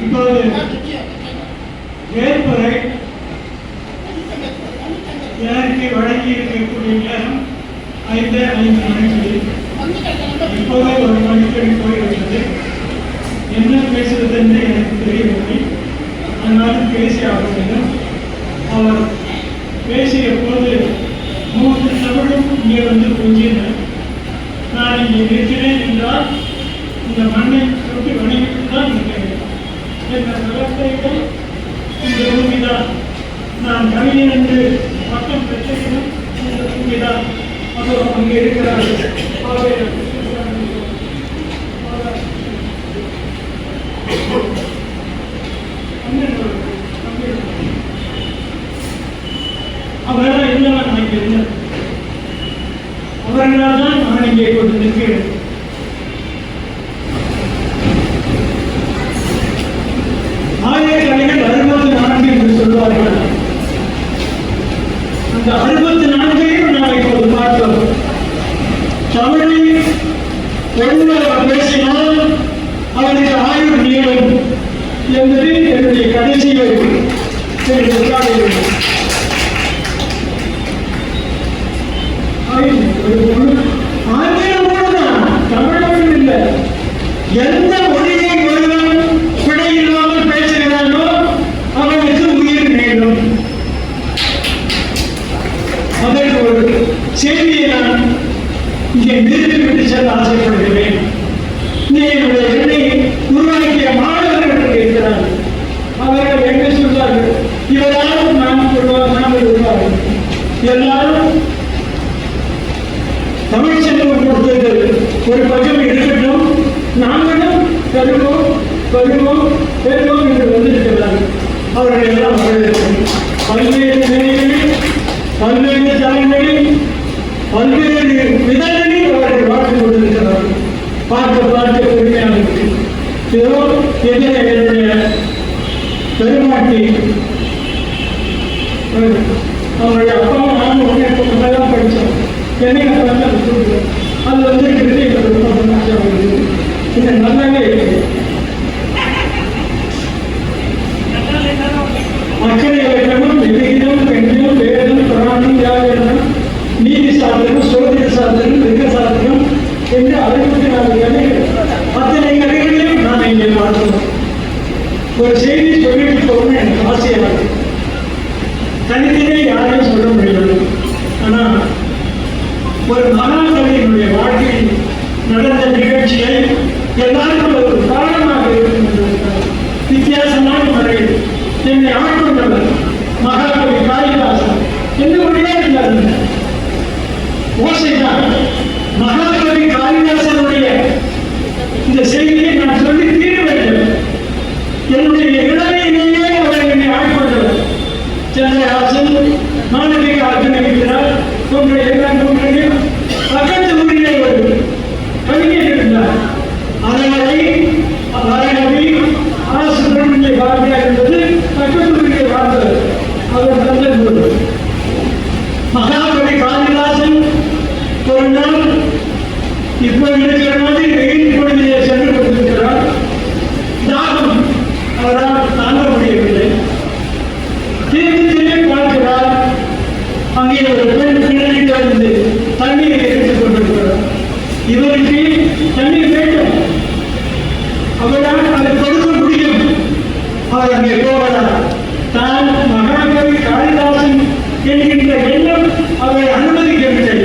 இப்போது வேறுபறை எனக்கு வழங்கி இருக்கக்கூடிய நேரம் ஐந்து ஐந்து மணிக்கு இப்போதே ஒரு மணிக்கு போய்விட்டது என்ன பேசுவது என்று எனக்கு தெரியவில்லை. ஆனாலும் பேசி ஆக வேண்டும் அவர் பேசிய போது மூன்று தமிழும் இங்கே வந்து கொஞ்சினர் நான் இங்கே இருக்கிறேன் என்றால் இந்த மண்ணை தொட்டு வணங்கிட்டு தான் இருக்கிறேன் இந்த பூமிதான் நான் கவிஞன் என்று பட்டம் பெற்றிருக்கும் இந்த பூமிதான் அங்கே இருக்கிறார்கள் அவரெல்லாம் நான் இங்கே அவர்களால் தான் நான் இங்கே கொண்டு நிற்கிறேன். ஒருவர் பேசினால் அவருக்கு ஆயுள் நீளும். என்பது என்னுடைய கடைசி வரி என்று உட்கார்ந்து ஆங்கிலம் தான் தமிழ் இல்லை எந்த மொழியை ஒருவன் பிழை இல்லாமல் பேசுகிறானோ அவனுக்கு உயிர் நேரும் அதற்கு ஒரு செய்தியை நான் இங்கே நிறுத்திவிட்டு செல்ல ஆசைப்படுகிறேன் நீ என்னுடைய எண்ணை உருவாக்கிய மாணவர்கள் இருக்கிறார்கள் அவர்கள் என்ன சொல்றார்கள் இவரால் நாம் உருவாக நாம் உருவாகும் எல்லாரும் தமிழ் செல்வம் கொடுத்தது ஒரு பக்கம் இருக்கட்டும் நாங்களும் தருவோம் வருவோம் என்று வந்திருக்கிறார்கள் அவர்களை எல்லாம் வரவேற்கும். பல்வேறு நிலைகளில் பல்வேறு தலைகளில் பல்வேறு விதங்களில் அவர்கள் வாழ்ந்து கொண்டிருக்கிறார்கள். பார்க்க பார்க்க பெருமையாக இதோ எதிரே என்னுடைய பெருமாட்டி அவருடைய அப்பாவும் நானும் ஒன்றே தான் படித்தோம். என்னைய பார்த்து அது அது வந்து இந்த நல்ல என்று அறுபத்தி அத்தனை கலைகளையும் நான் இங்கே பார்த்தோம் ஒரு செய்தி சொல்லிட்டு போகணும்னு எனக்கு ஆசையாக இருக்கு. தனித்தனே யாரையும் சொல்ல முடியாது ஆனால் ஒரு மகாகவியினுடைய வாழ்க்கையில் நடந்த நிகழ்ச்சியை எல்லாருக்கும் ஒரு பாடமாக இருக்கும் என்பதற்காக வித்தியாசமான முறையில் என்னை ஆட்கொண்டவர் சொன்னால் நாள் இப்போ இருக்கிற மாதிரி வெயில் பொழுதிலே சென்று கொண்டிருக்கிறார். தாகம் அவரால் தாங்க முடியவில்லை. தீர்த்திலே பார்க்கிறார். அங்கே ஒரு பெண் கிணறிட்டு வந்து தண்ணீரை எடுத்துக் கொண்டிருக்கிறார். இவருக்கு தண்ணீர் வேண்டும். அவரால் அதை கொடுக்க முடியும். அவர் அங்கே போகிறார் தான் மகாகவி காளிதாசன் என்கின்ற எண்ணம் அவரை அனுமதிக்கவில்லை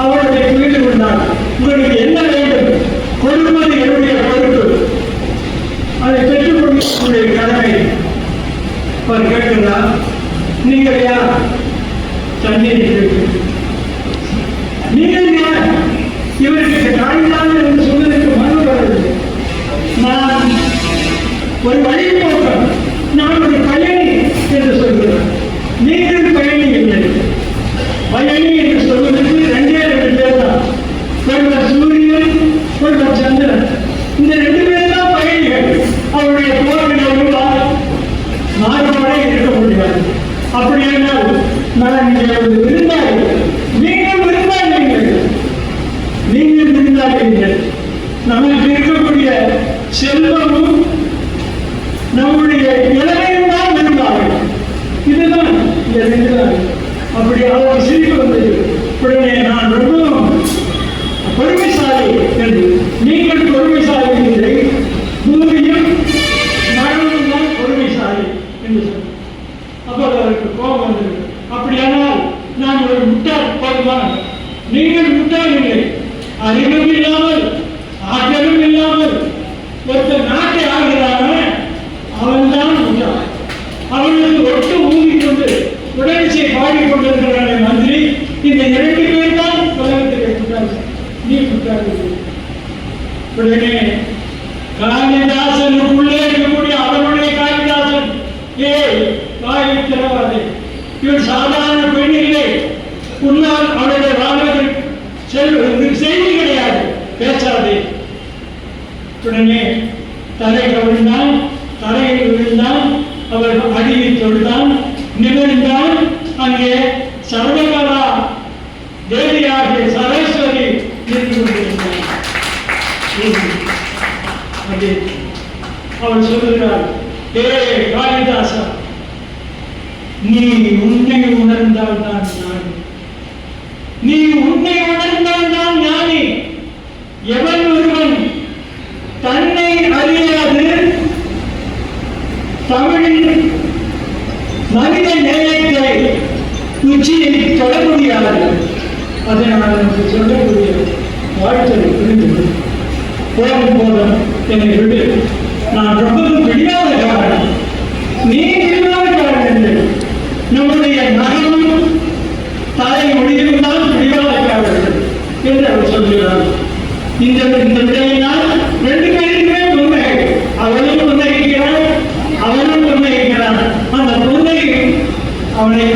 அவர் அதை புரிந்து கொண்டார் உங்களுக்கு என்ன வேண்டும் கொடுப்பது என்னுடைய பொறுப்பு அதை பெற்றுக்கொள்ள கடமை அவர் கேட்கிறார் நீங்கள் யார் தண்ணீர் நீங்கள் யார்? இவருக்கு காய்தான் என்று சொன்னதற்கு மனு வரவில்லை நான் ஒரு வழிபோக்கம் நான் ஒரு பயணி என்று சொல்கிறேன். நீங்கள் பயணி இல்லை. பயணி என்று சொல்வதற்கு ரெண்டே ரெண்டு பேர் தான். ஒருவர் சூரியன் ஒருவர் சந்திரன். இந்த ரெண்டு பேர் தான் பயணிகள். அவருடைய போர்வினோடு மாறுபாடே வேண்டாம் நான் நீங்கள் விருந்தாளி நீங்கள் விருந்தாளீர்கள் நீங்கள் விருந்தாளீர்கள் செல்வமும் நம்முடைய இளமையும் தான் விருந்தாளி இதுதான் இந்த அப்படி அவருக்கு சிரிப்பு வந்தது உடனே நான் ரொம்பவும் பொறுமைசாலி என்று. நீங்கள் பொறுமைசாலி இல்லை. உடனே காளிதாசனுக்குள்ளே இருக்கக்கூடிய அவனுடைய காளிதாசன் ஏ வாய் திறவாதே. இவன் சாதாரண பெண் இல்லை உன்னால் அவனுடைய வாழ்வதற்கு செல்வது செய்தி கிடையாது. பேசாதே. உடனே தலை கவிழ்ந்தான் தலையில் விழுந்தான் அவர் அடியில் தொழுதான் நிமிர்ந்தான். அங்கே அது அவள் சொல்லுகிறாள் ஏ காளிதாசா நீ உன்னை உணர்ந்தால் தான் ஞானி நீ உன்னை உணர்ந்தால் தான் ஞானி எவன் ஒருவன் தன்னை அறியாது தமிழின் மனித நேயத்தை உச்சியில் தொட முடியாது அதை நான் எனக்கு சொல்லக்கூடிய வாழ்க்கை புரிந்து கொள்ளும் போதும் போதும் என்னை விட்டு நான் ரொம்பவும் பிடிவாதக்காரன் நீ பிடிவாதக்காரன் என்று நம்முடைய நகமும் தாய் முடியும் தான் பிடிவாதக்காரர்கள் என்று அவர் சொல்கிறார். இந்த இந்த விடையினால் ரெண்டு பேருக்குமே உண்மை அவளும் புன்னகிக்கிறாள் அவனும் புன்னகிக்கிறான் அந்த புன்னகை அவனை